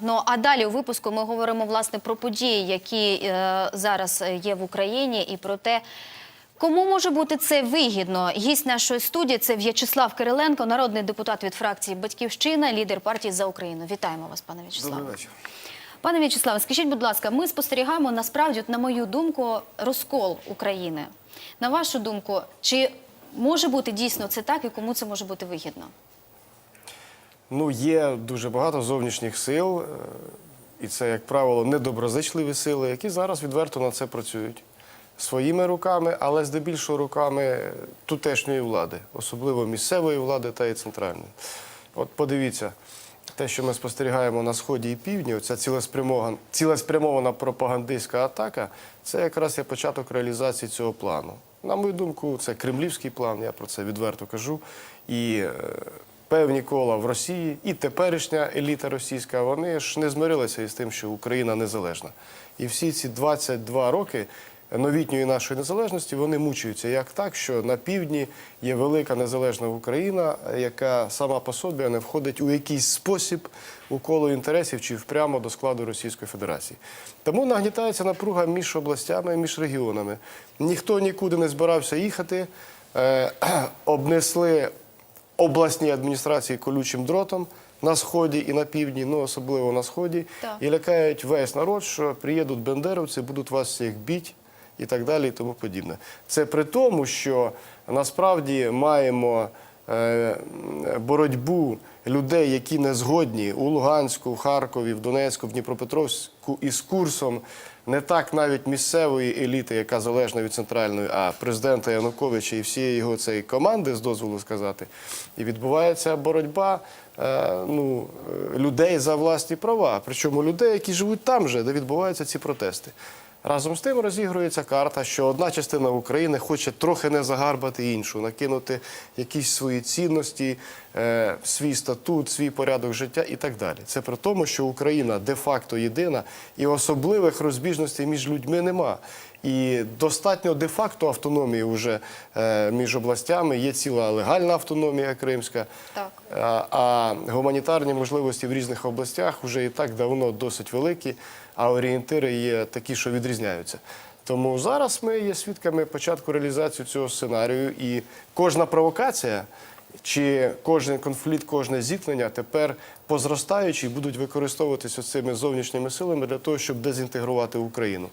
Ну а далі у випуску ми говоримо власне про події, які е, зараз є в Україні, і про те, кому може бути це вигідно. Гість нашої студії це В'ячеслав Кириленко, народний депутат від фракції Батьківщина, лідер партії за Україну. Вітаємо вас, пане В'ячеславе. Добрий вечір. Пане В'ячеславе, скажіть, будь ласка, ми спостерігаємо насправді, на мою думку, розкол України. На вашу думку, чи може бути дійсно це так, і кому це може бути вигідно? Ну, є дуже багато зовнішніх сил, е, і це, як правило, недоброзичливі сили, які зараз відверто на це працюють своїми руками, але здебільшого руками тутешньої влади, особливо місцевої влади та і центральної. От подивіться, те, що ми спостерігаємо на сході і півдні, оця цілеспрямована, цілеспрямована пропагандистська атака, це якраз є початок реалізації цього плану. На мою думку, це кремлівський план, я про це відверто кажу. І е, певні кола в Росії і теперішня еліта російська, вони ж не змирилися із тим, що Україна незалежна. І всі ці 22 роки новітньої нашої незалежності вони мучаються. Як так, що на півдні є велика незалежна Україна, яка сама по собі не входить у якийсь спосіб у коло інтересів чи прямо до складу Російської Федерації. Тому нагнітається напруга між областями між регіонами. Ніхто нікуди не збирався їхати, е, обнесли обласні адміністрації колючим дротом на сході і на півдні, ну особливо на сході, Так. і лякають весь народ, що приїдуть бендеровці, будуть вас всіх біть і так далі, і тому подібне. Це при тому, що насправді маємо е, боротьбу людей, які не згодні у Луганську, в Харкові, в Донецьку, в Дніпропетровську із курсом не так навіть місцевої еліти, яка залежна від центральної, а президента Януковича і всієї його цієї команди, з дозволу сказати, і відбувається боротьба е, ну, е, людей за власні права. Причому людей, які живуть там же, де відбуваються ці протести. Разом з тим розігрується карта, що одна частина України хоче трохи не загарбати іншу, накинути якісь свої цінності, свій статут, свій порядок життя і так далі. Це при тому, що Україна де-факто єдина і особливих розбіжностей між людьми нема. І достатньо де-факто автономії вже е, між областями. Є ціла легальна автономія кримська. Так. А, а гуманітарні можливості в різних областях вже і так давно досить великі, а орієнтири є такі, що відрізняються. Тому зараз ми є свідками початку реалізації цього сценарію, і кожна провокація чи кожен конфлікт, кожне зіткнення тепер позростаючи будуть використовуватися цими зовнішніми силами для того, щоб дезінтегрувати Україну.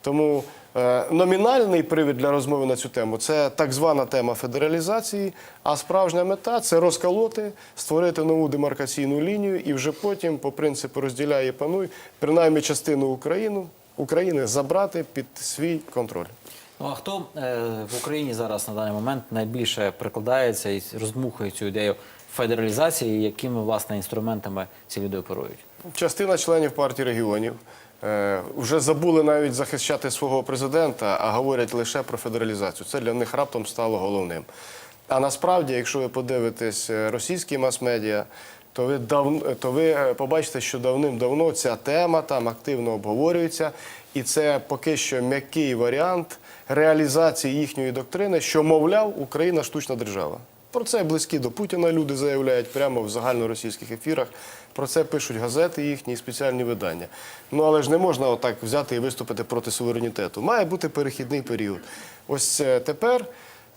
Тому е, номінальний привід для розмови на цю тему це так звана тема федералізації, а справжня мета це розколоти, створити нову демаркаційну лінію і вже потім, по принципу розділяй і пануй, принаймні частину України, України забрати під свій контроль. Ну а хто е, в Україні зараз на даний момент найбільше прикладається і роздмухує цю ідею федералізації, якими власне інструментами ці люди оперують? Частина членів партії регіонів е, вже забули навіть захищати свого президента, а говорять лише про федералізацію. Це для них раптом стало головним. А насправді, якщо ви подивитесь е, російські мас-медіа, то ви дав... то ви е, побачите, що давним-давно ця тема там активно обговорюється, і це поки що м'який варіант реалізації їхньої доктрини, що мовляв Україна штучна держава. Про це близькі до Путіна люди заявляють прямо в загальноросійських ефірах. Про це пишуть газети їхні і спеціальні видання. Ну але ж не можна отак взяти і виступити проти суверенітету. Має бути перехідний період. Ось е, тепер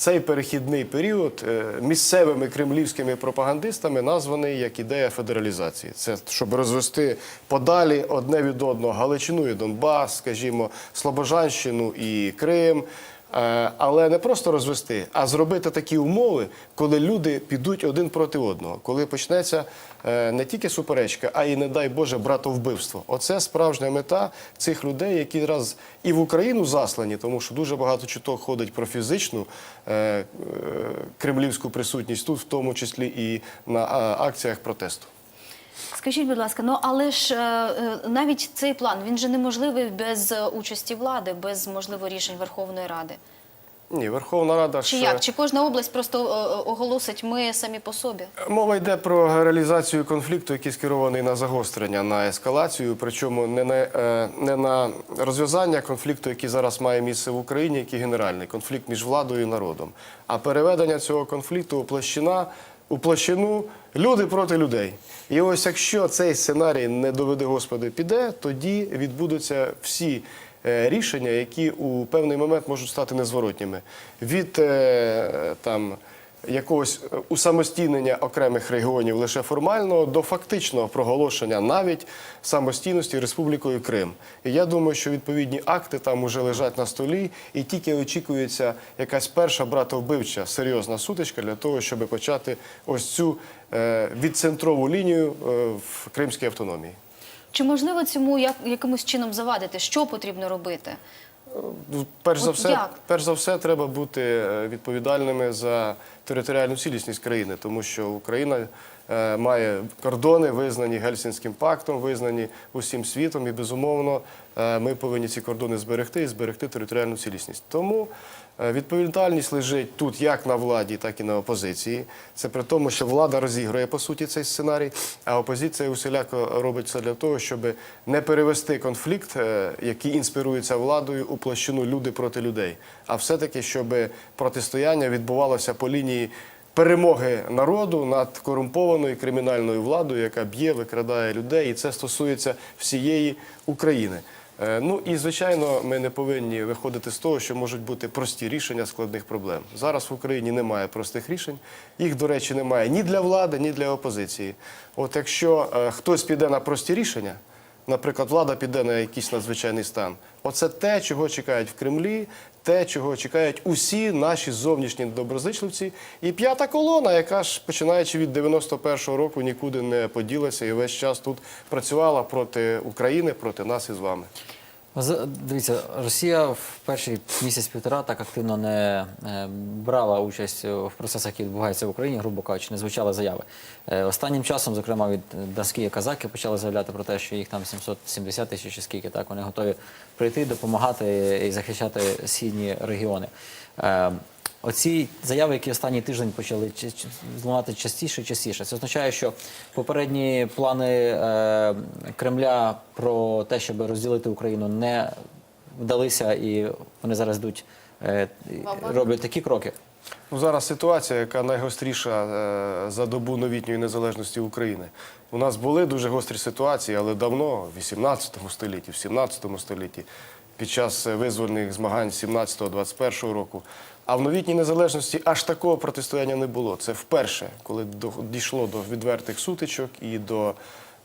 цей перехідний період е, місцевими кремлівськими пропагандистами названий як ідея федералізації. Це щоб розвести подалі одне від одного Галичину і Донбас, скажімо, Слобожанщину і Крим. Е, Але не просто розвести, а зробити такі умови, коли люди підуть один проти одного, коли почнеться е, не тільки суперечка, а й, не дай Боже, братовбивство. Оце справжня мета цих людей, які раз і в Україну заслані, тому що дуже багато чуток ходить про фізичну е, кремлівську присутність тут, в тому числі і на акціях протесту. Скажіть, будь ласка, ну але ж навіть цей план він же неможливий без участі влади, без можливо рішень Верховної Ради. Ні, Верховна Рада Чи як? Чи кожна область просто е, е, оголосить ми самі по собі? Мова йде про реалізацію конфлікту, який скерований на загострення, на ескалацію, причому не на, е, не на розв'язання конфлікту, який зараз має місце в Україні, який генеральний конфлікт між владою і народом, а переведення цього конфлікту у площина у площину люди проти людей. І ось якщо цей сценарій не доведе Господи піде, тоді відбудуться всі рішення, які у певний момент можуть стати незворотніми. Від е, там якогось е, усамостійнення окремих регіонів лише формально до фактичного проголошення навіть самостійності Республікою Крим. І я думаю, що відповідні акти там уже лежать на столі, і тільки очікується якась перша братовбивча серйозна сутичка для того, щоб почати ось цю е, відцентрову лінію е, в Кримській автономії. Чи можливо цьому як, якимось чином завадити? Що потрібно робити? Ну, Перш за От все, як? перш за все, треба бути е, відповідальними за територіальну цілісність країни, тому що Україна е, має кордони, визнані Гельсінським пактом, визнані усім світом, і безумовно е, ми повинні ці кордони зберегти і зберегти територіальну цілісність. Тому відповідальність лежить тут як на владі, так і на опозиції. Це при тому, що влада розігрує по суті цей сценарій, а опозиція усіляко робить все для того, щоб не перевести конфлікт, е, який інспірується владою, у площину люди проти людей, а все-таки, щоб протистояння відбувалося по лінії перемоги народу над корумпованою кримінальною владою, яка б'є, викрадає людей, і це стосується всієї України. Е, Ну і звичайно, ми не повинні виходити з того, що можуть бути прості рішення складних проблем. Зараз в Україні немає простих рішень. Їх, до речі, немає ні для влади, ні для опозиції. От якщо е, хтось піде на прості рішення, наприклад, влада піде на якийсь надзвичайний стан. Оце те, чого чекають в Кремлі, те, чого чекають усі наші зовнішні доброзичливці. І п'ята колона, яка ж починаючи від 91-го року нікуди не поділася і весь час тут працювала проти України, проти нас і з вами. З- Дивіться, Росія в перший місяць-півтора так активно не е, брала участь в процесах, які відбуваються в Україні, грубо кажучи, не звучали заяви. Е, Останнім часом, зокрема, від Донські казаки почали заявляти про те, що їх там 770 тисяч чи скільки, так вони готові прийти, допомагати і захищати східні регіони. Оці заяви, які останній тиждень почали лунати частіше і частіше, це означає, що попередні плани е, Кремля про те, щоб розділити Україну, не вдалися, і вони зараз йдуть, е, роблять такі кроки. Ну, зараз ситуація, яка найгостріша е, за добу новітньої незалежності України. У нас були дуже гострі ситуації, але давно, в 18 столітті, в 17 столітті, під час визвольних змагань 17-21 року. А в новітній незалежності аж такого протистояння не було. Це вперше, коли дійшло до відвертих сутичок і до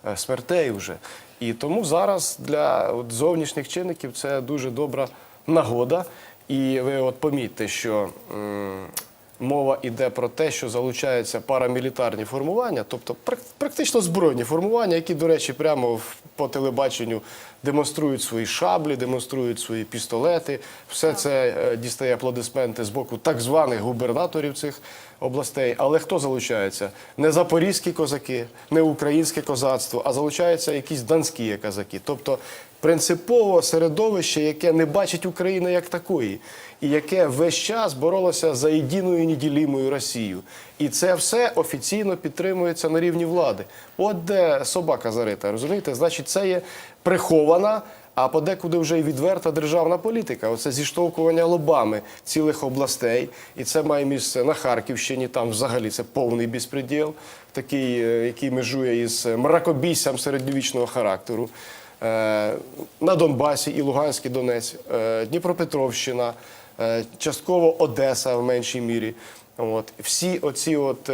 е, смертей вже. І тому зараз для зовнішніх чинників це дуже добра нагода. І ви от помітьте, що мова йде про те, що залучаються парамілітарні формування, тобто прак- практично збройні формування, які, до речі, прямо в- по телебаченню демонструють свої шаблі, демонструють свої пістолети. Все це е, дістає аплодисменти з боку так званих губернаторів цих областей. Але хто залучається? Не запорізькі козаки, не українське козацтво, а залучаються якісь донські козаки. Тобто принципово середовище, яке не бачить України як такої, і яке весь час боролося за єдиною неділімою Росію. І це все офіційно підтримується на рівні влади. От де собака зарита, розумієте? Значить, це є прихована. А подекуди вже й відверта державна політика. Оце зіштовхування лобами цілих областей, і це має місце на Харківщині. Там взагалі це повний безпреділ, такий, е, який межує із мракобійцям середньовічного характеру. Е, На Донбасі і Луганський Донець, е, Дніпропетровщина, частково Одеса в меншій мірі. От всі оці от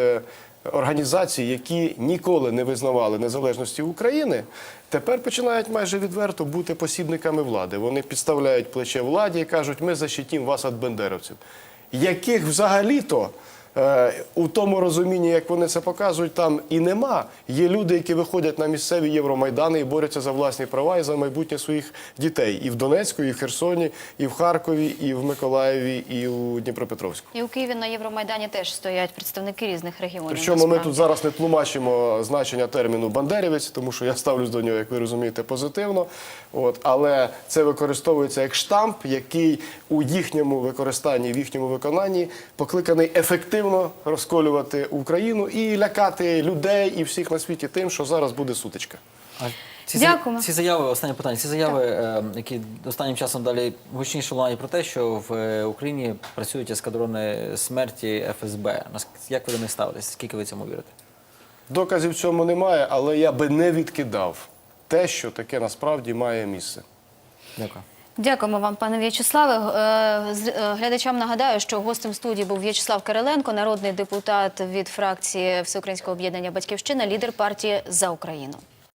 організації, які ніколи не визнавали незалежності України, тепер починають майже відверто бути посібниками влади. Вони підставляють плече владі і кажуть, ми защитім вас від бендеровців, яких взагалі-то. Е, У тому розумінні, як вони це показують, там і нема. Є люди, які виходять на місцеві Євромайдани і борються за власні права і за майбутнє своїх дітей і в Донецьку, і в Херсоні, і в Харкові, і в Миколаєві, і у Дніпропетровську. І у Києві на Євромайдані теж стоять представники різних регіонів. Причому ми тут зараз не тлумачимо значення терміну бандерівець, тому що я ставлюсь до нього, як ви розумієте, позитивно. От, але це використовується як штамп, який у їхньому використанні, в їхньому виконанні покликаний ефективно розколювати Україну і лякати людей і всіх на світі тим, що зараз буде сутичка. Ці, Дякуємо. Ці заяви, останнє питання. Ці заяви, е, які останнім часом далі гучніше лунають про те, що в е, Україні працюють ескадрони смерті ФСБ. Як ви до них ставитесь? Скільки ви цьому вірите? Доказів цьому немає, але я би не відкидав те, що таке насправді має місце. Дякую. Дякуємо вам, пане В'ячеславе. Е, е, Глядачам нагадаю, що гостем студії був В'ячеслав Кириленко, народний депутат від фракції Всеукраїнського об'єднання Батьківщина, лідер партії за Україну.